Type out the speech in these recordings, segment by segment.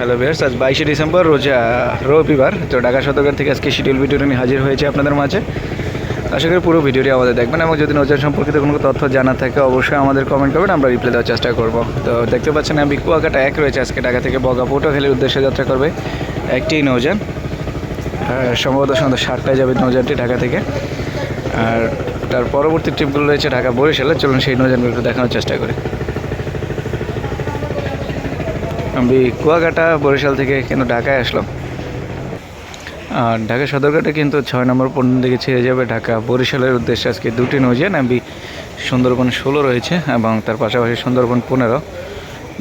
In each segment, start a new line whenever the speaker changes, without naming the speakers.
Hello viewers আজ বাইশে December, রোজা রবিবার। তো ঢাকা সদরঘাট থেকে আজকে শিডিউল ভিডিওটি নিয়ে হাজির হয়েছে আপনাদের মাঝে। আশা করি পুরো ভিডিওটি আমাদের দেখবেন এবং যদি নজর সম্পর্কিত কোনো তথ্য জানা থাকে, অবশ্যই আমাদের কমেন্ট করবেন, আমরা রিপ্লাই দেওয়ার চেষ্টা করব। তো দেখতে পাচ্ছেন, আমি কুয়াকাটা এক রয়েছে আজকে ঢাকা থেকে বগা পটুয়াখালীর উদ্দেশ্যে যাত্রা করবে একটি নৌযান। সম্ভবত সন্ধ্যা সাতটায় যাবে নৌযানটি ঢাকা থেকে। আর তার পরবর্তী ট্রিপগুলো রয়েছে ঢাকা বরিশালে, চলুন সেই নৌযানগুলো দেখানোর চেষ্টা করি। আমি কুয়াকাটা, বরিশাল থেকে কেন ঢাকায় আসলাম। আর ঢাকা সদরঘাটে কিন্তু ছয় নম্বর পণ্য দিকে ছেড়ে যাবে ঢাকা। বরিশালের উদ্দেশ্যে আজকে দুটি নৌযান আমি সুন্দরবন ষোলো রয়েছে এবং তার পাশাপাশি সুন্দরবন পনেরো।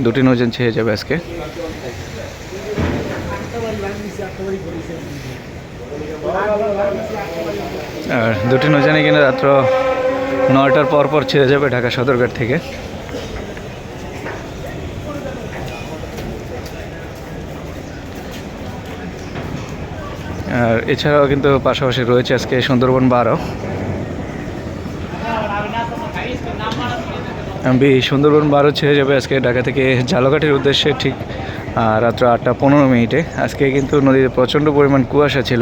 দুটি নৌযান ছেড়ে যাবে আজকে। আর দুটি নৌযানই কিনা রাত্র নয়টার পর পর ছেড়ে যাবে ঢাকা সদরঘাট থেকে। আর এছাড়াও কিন্তু পাশাপাশি রয়েছে আজকে সুন্দরবন বারো। আমি সুন্দরবন বারো ছেড়ে যাবে আজকে ঢাকা থেকে ঝালকাঠির উদ্দেশ্যে ঠিক রাত্র আটটা পনেরো মিনিটে। আজকে কিন্তু নদীতে প্রচণ্ড পরিমাণ কুয়াশা ছিল,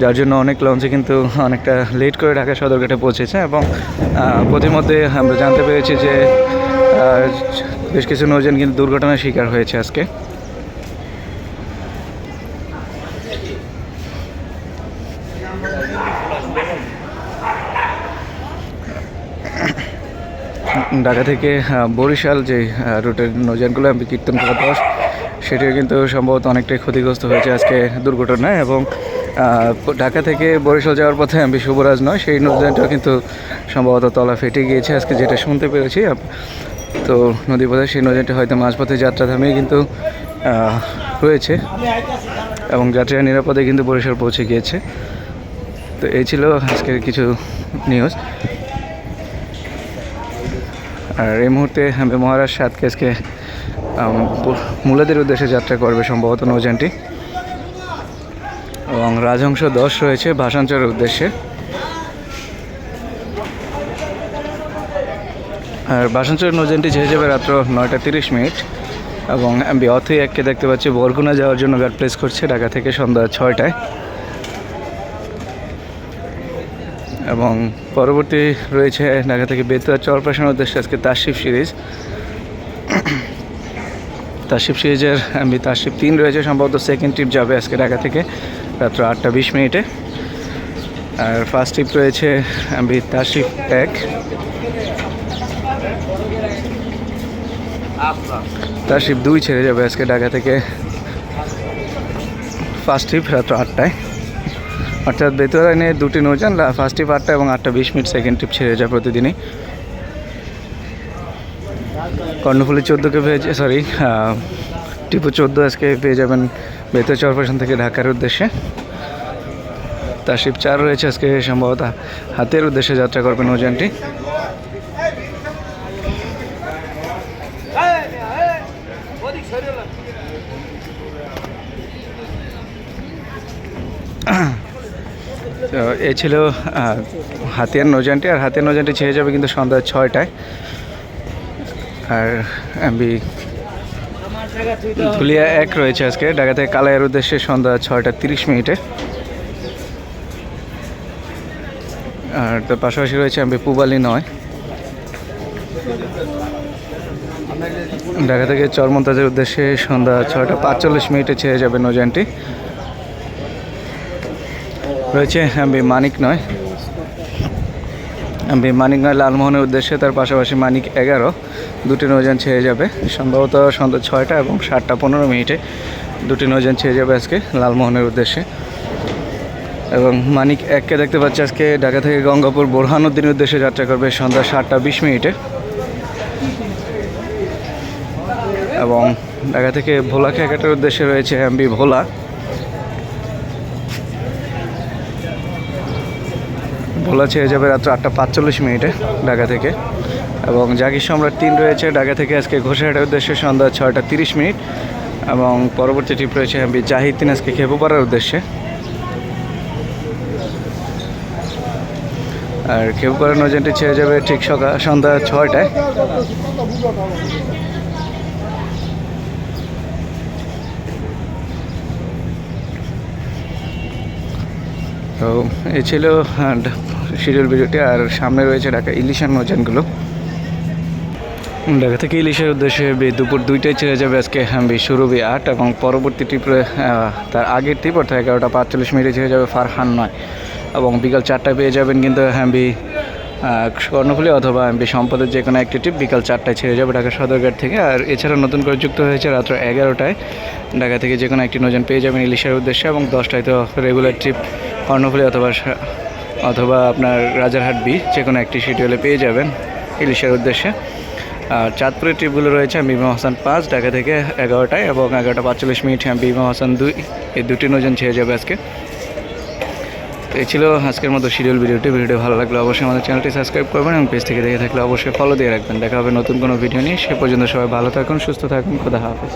যার জন্য অনেক লঞ্চে কিন্তু অনেকটা লেট করে ঢাকা সদরঘাটে পৌঁছেছে এবং পথিমধ্যে আমরা জানতে পেরেছি যে বেশ কিছু নৌযান কিন্তু দুর্ঘটনার শিকার হয়েছে আজকে। ঢাকা থেকে বরিশাল যে রুটের নৌযানগুলো আমি কীর্তন করা দশ সেটিও কিন্তু সম্ভবত অনেকটাই ক্ষতিগ্রস্ত হয়েছে আজকে দুর্ঘটনায় এবং ঢাকা থেকে বরিশাল যাওয়ার পথে আমি শুভরাজ নয়, সেই নৌযানটাও কিন্তু সম্ভবত তলা ফেটে গিয়েছে, আজকে যেটা শুনতে পেরেছি তো নদীপথে সেই নৌযানটি হয়তো মাঝপথে যাত্রা থামিয়ে কিন্তু রয়েছে এবং যাত্রীরা নিরাপদে কিন্তু বরিশাল পৌঁছে গিয়েছে। তো এই ছিল আজকের কিছু নিউজ আর এই মুহূর্তে আমি মহারাষ্ট্র আজকে আম, মূলাদের উদ্দেশ্যে যাত্রা করবে সম্ভবত নৌযানটি। এবং রাজহংস দশ রয়েছে ভাষাঞ্চলের উদ্দেশ্যে। আর ভাষাঞ্চলের নৌযানটি ছেড়ে যাবে রাত্র নয়টা তিরিশ মিনিট। এবং আমি অথই এককে দেখতে পাচ্ছি বরগুনা যাওয়ার জন্য গার্ড প্লেস করছে ঢাকা থেকে সন্ধ্যা ছয়টায়। এবং পরবর্তী রয়েছে ঢাকা থেকে বেতুয়া চরপাশানোর উদ্দেশ্যে আজকে তাশিফ সিরিজ। তাশিফ সিরিজের আমি তাশিফ তিন রয়েছে, সম্ভবত সেকেন্ড ট্রিপ যাবে আজকে ঢাকা থেকে রাত্র আটটা বিশ মিনিটে। আর ফার্স্ট ট্রিপ রয়েছে আমি তাশিফ এক। তাশিফ দুই ছেড়ে যাবে আজকে ঢাকা থেকে। ফার্স্ট ট্রিপ রাত্র আটটায়। অর্থাৎ বেতুয়া লাইনে দুটি নৌযান ফার্স্ট ট্রিপ আটটা এবং আটটা বিশ মিনিট সেকেন্ড ট্রিপ ছেড়ে যায় প্রতিদিনই কর্ণফুলি চোদ্দোকে পেয়ে সরি টিপু চোদ্দ আজকে পেয়ে যাবেন বেতুয়া চরপেশন থেকে ঢাকার উদ্দেশ্যে তার শিব চার রয়েছে আজকে সম্ভবত হাতের উদ্দেশ্যে যাত্রা করবে নৌযানটি তো এ ছিল হাতিয়ার নৌযানটি, আর হাতিয়ার নৌযানটি ছেড়ে যাবে কিন্তু সন্ধ্যা ছয়টায়। আর আমি ধুলিয়া এক রয়েছে আজকে, ঢাকা থেকে কালাইয়ের উদ্দেশ্যে সন্ধ্যা ছয়টা তিরিশ মিনিটে। আর তার পাশাপাশি রয়েছে আমি পুবালি নয়। ঢাকা থেকে চরমন্তাজের উদ্দেশ্যে সন্ধ্যা ছয়টা পাঁচচল্লিশ মিনিটে ছেড়ে যাবে নৌযানটি। রয়েছে মানিক নয়। মানিক নয়, লালমোহনের উদ্দেশ্যে, তার পাশাপাশি মানিক এগারো। দুটি নৌযান ছেড়ে যাবে। সম্ভবত সন্ধ্যা ছয়টা এবং সাতটা পনেরো মিনিটে দুটি নৌযান ছেড়ে যাবে আজকে লালমোহনের উদ্দেশ্যে। এবং মানিক এককে দেখতে পাচ্ছি আজকে ঢাকা থেকে গঙ্গাপুর বোরহানুদ্দিনের উদ্দেশ্যে যাত্রা করবে সন্ধ্যা সাতটা বিশ মিনিটে। এবং ঢাকা থেকে ভোলা খেকাটার উদ্দেশ্যে রয়েছে এমবি ভোলা। ভোলা ছেড়ে যাবে রাত্র আটটা পাঁচচল্লিশ মিনিটে ঢাকা থেকে। এবং জাগির সম্রাট তিন রয়েছে, ঢাকা থেকে আজকে ঘোষাহাটের উদ্দেশ্যে সন্ধ্যা ছয়টা তিরিশ মিনিট। এবং পরবর্তী ট্রিপ রয়েছে আমি জাহিদ, তিন আজকে খেপুপাড়ার উদ্দেশ্যে। আর খেপো পাড়ার নজেন্টি ছেড়ে যাবে ঠিক সকাল সন্ধ্যা ছয়টায়। তো এ ছিল শিডিউল ভিডিওটি, আর সামনে রয়েছে ঢাকা ইলিশান নৌযানগুলো। ঢাকা থেকে ইলিশের উদ্দেশ্যে দুপুর দুইটায় ছেড়ে যাবে আজকে শুরু বি আট এবং পরবর্তী ট্রিপে তার আগের ট্রিপ অর্থাৎ এগারোটা পাঁচচল্লিশ মিনিটে ছেড়ে যাবে ফারহান নয়। এবং বিকাল চারটায় পেয়ে যাবেন কিন্তু হ্যাম্বি কর্ণফুলি অথবা এমবি সম্পদের যে কোনো একটি ট্রিপ বিকাল চারটায় ছেড়ে যাবে ঢাকা সদরঘাট থেকে। আর এছাড়া নতুন করে যুক্ত হয়েছে রাত্র এগারোটায়। ঢাকা থেকে যে কোনো একটি নজন পেয়ে যাবেন ইলিশের উদ্দেশ্যে এবং দশটায় তো রেগুলার ট্রিপ কর্ণফুলি অথবা অথবা আপনার রাজারহাট বি যে কোনো একটি শিডিউলে পেয়ে যাবেন ইলিশের উদ্দেশ্যে। আর চাঁদপুরের ট্রিপগুলো রয়েছে বিমা হাসান পাঁচ, ঢাকা থেকে এগারোটায় এবং এগারোটা পাঁচচল্লিশ মিনিট বিমা হাসান দুই। এই দুটি নজন ছেড়ে যাবে আজকে। তো এই ছিল আজকের মতো শিডিউল ভিডিওটি ভিডিও ভালো লাগলে অবশ্যই আমাদের চ্যানেলটি সাবস্ক্রাইব করবেন এবং পেজ থেকে দেখে থাকলে অবশ্যই ফলো দিয়ে রাখবেন। দেখা হবে নতুন কোনো ভিডিও নিয়ে। সে পর্যন্ত সবাই ভালো থাকুন, সুস্থ থাকুন, খোদা হাফেজ।